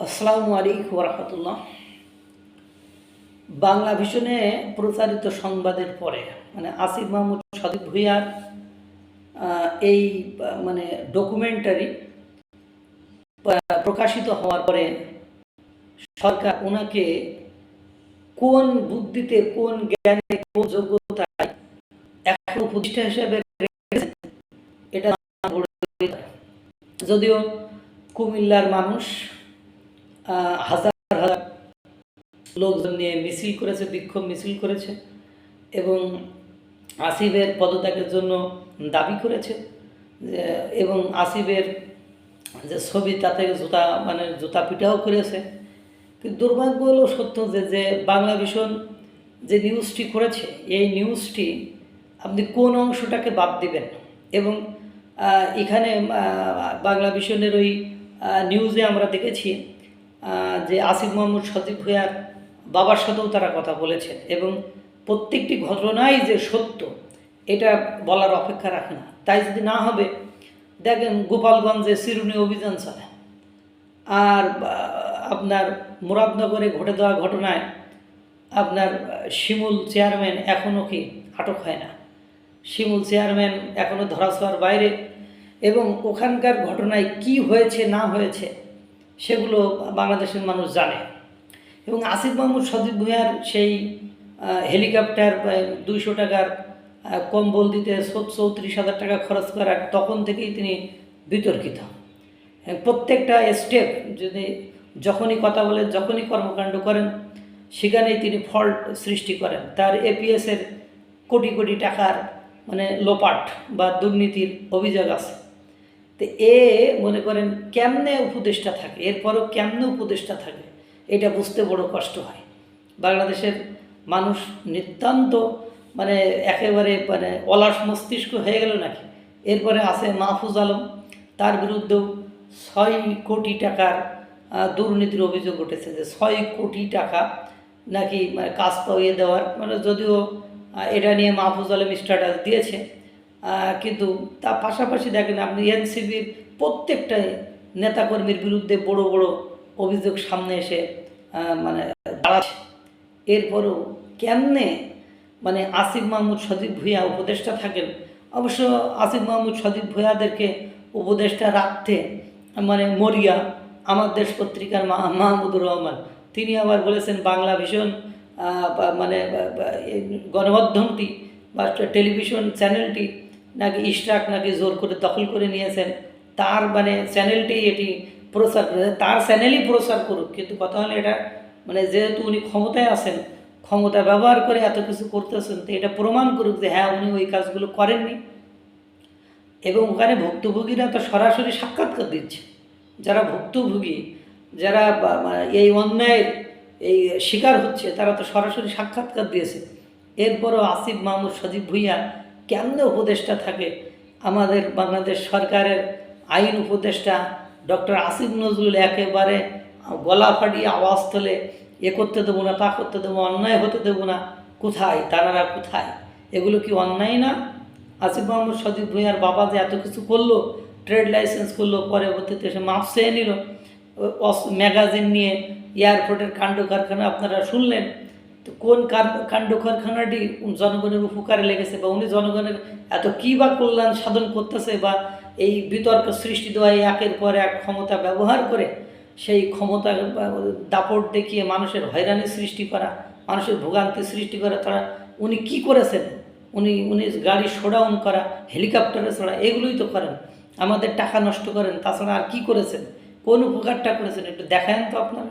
আসসালামু আলাইকুম রহমতুল্লাহ বাংলা ভিশনে প্রচারিত সংবাদের পরে মানে আসিফ মাহমুদ সদিক ভুইয়ার এই মানে ডকুমেন্টারি প্রকাশিত হওয়ার পরে সরকার ওনাকে কোন বুদ্ধিতে, কোন জ্ঞানে, কোন যোগ্যতায় এখন উপদেষ্টা হিসেবে এটা যদিও কুমিল্লার মানুষ হাজার হাজার লোকজন নিয়ে মিছিল করেছে, বিক্ষোভ মিছিল করেছে এবং আসিফের পদত্যাগের জন্য দাবি করেছে এবং আসিফের যে ছবি তাতে জুতা মানে জুতা পিটাও করেছে। কিন্তু দুর্ভাগ্য হলো সত্য যে যে বাংলা ভীষণ যে নিউজটি করেছে, এই নিউজটি আপনি কোন অংশটাকে বাদ দিবেন? এবং এখানে বাংলা ভিশনের ওই নিউজে আমরা দেখেছি যে আসিফ মোহাম্মদ সজিব ভুঁইয়ার বাবার সাথেও তারা কথা বলেছেন এবং প্রত্যেকটি ঘটনাই যে সত্য, এটা বলার অপেক্ষা রাখে না। তাই যদি না হবে, দেখেন গোপালগঞ্জে চিরুনি অভিযান চলে আর আপনার মুরাদনগরে ঘটে দেওয়া ঘটনায় আপনার শিমুল চেয়ারম্যান এখনও কি আটক হয় না? শিমুল চেয়ারম্যান এখনও ধরাছোঁয়ার বাইরে এবং ওখানকার ঘটনায় কি হয়েছে, না হয়েছে সেগুলো বাংলাদেশের মানুষ জানে। এবং আসিফ মাহমুদ সজিব ভুঁইয়ার সেই হেলিকপ্টার দুইশো টাকার কম্বল দিতে চৌত্রিশ হাজার টাকা খরচ করার তখন থেকেই তিনি বিতর্কিত। প্রত্যেকটা স্টেপ যদি যখনই কথা বলেন, যখনই কর্মকাণ্ড করেন, সেখানেই তিনি ফল্ট সৃষ্টি করেন। তার এপিএসের কোটি কোটি টাকার মানে লোপাট বা দুর্নীতির অভিযোগ আছে। তো এ মনে করেন কেমনে উপদেষ্টা থাকে, এরপরও কেমনে উপদেষ্টা থাকে, এটা বুঝতে বড় কষ্ট হয়। বাংলাদেশের মানুষ নিতান্ত মানে একেবারে মানে অলাস মস্তিষ্ক হয়ে গেল নাকি? এরপরে আছে মাহফুজ আলম, তার বিরুদ্ধেও ছয় কোটি টাকার দুর্নীতির অভিযোগ উঠেছে যে ছয় কোটি টাকা নাকি মানে কাজ পাইয়ে দেওয়ার মানে যদিও এটা নিয়ে মাহফুজ আলম স্ট্যাটাস দিয়েছে। কিন্তু তার পাশাপাশি দেখেন আপনি এনসিবির প্রত্যেকটা নেতাকর্মীর বিরুদ্ধে বড় বড় অভিযোগ সামনে এসে মানে দাঁড়াচ্ছে। এরপরও কেমনে মানে আসিফ মাহমুদ সজীব ভূঁইয়া উপদেষ্টা থাকেন? অবশ্য আসিফ মাহমুদ সজীব ভূঁইয়াদেরকে উপদেষ্টা রাখতে মানে মরিয়া, আমার দেশ পত্রিকার মাহমুদুর রহমান, তিনি আবার বলেছেন বাংলা ভীষণ মানে গণমাধ্যমটি বা টেলিভিশন চ্যানেলটি নাকি ইস্টাক নাকি জোর করে দখল করে নিয়েছেন, তার মানে চ্যানেলটি এটি প্রচার করে তার চ্যানেলই প্রচার করুক, কিন্তু কথা হলো এটা মানে যেহেতু উনি ক্ষমতায় আছেন, ক্ষমতা ব্যবহার করে এত কিছু করতেছেন, তো এটা প্রমাণ করুক যে হ্যাঁ উনি ওই কাজগুলো করেননি। এবং ওখানে ভুক্তভোগীরা তো সরাসরি সাক্ষাৎকার দিচ্ছে। যারা ভুক্তভোগী, যারা মানে এই অন্যায়ের এই শিকার হচ্ছে, তারা তো সরাসরি সাক্ষাৎকার দিয়েছে। এরপরও আসিফ মাহমুদ সজীব ভুইয়া কেমনে উপদেষ্টা থাকে? আমাদের বাংলাদেশ সরকারের আইন উপদেষ্টা ডক্টর আসিফ নজরুল একেবারে গলা ফাটিয়ে আওয়াজ তোলে, এ করতে দেবো না, তা করতে দেবো অন্যায় হতে দেবো না। কোথায়? তারারা কোথায়? এগুলো কি অন্যায় না? আসিফ মোহাম্মদ সজিব ভুঁইয়ার বাবা যে এত কিছু করল, ট্রেড লাইসেন্স করল, পরবর্তীতে সে মাপ চেয়ে নিল। ম্যাগাজিন নিয়ে এয়ারপোর্টের কাণ্ড কারখানা আপনারা শুনলেন। তো কোন কাণ্ড কারখানাটি জনগণের উপকারে লেগেছে বা উনি জনগণের এত কী বা কল্যাণ সাধন করতেছে বা এই বিতর্ক সৃষ্টি দেওয়া একের পর এক ক্ষমতা ব্যবহার করে সেই ক্ষমতা দাপট দেখিয়ে মানুষের হয়রানি সৃষ্টি করা, মানুষের ভোগান্তি সৃষ্টি করা, তারা উনি কি করেছেন? উনি উনি গাড়ি শোডাউন করা, হেলিকপ্টারে ছড়া এগুলোই তো করেন। আমাদের টাকা নষ্ট করেন, তাছাড়া আর কি করেছেন? কোন উপকারটা করেছেন? একটু দেখান তো আপনারা।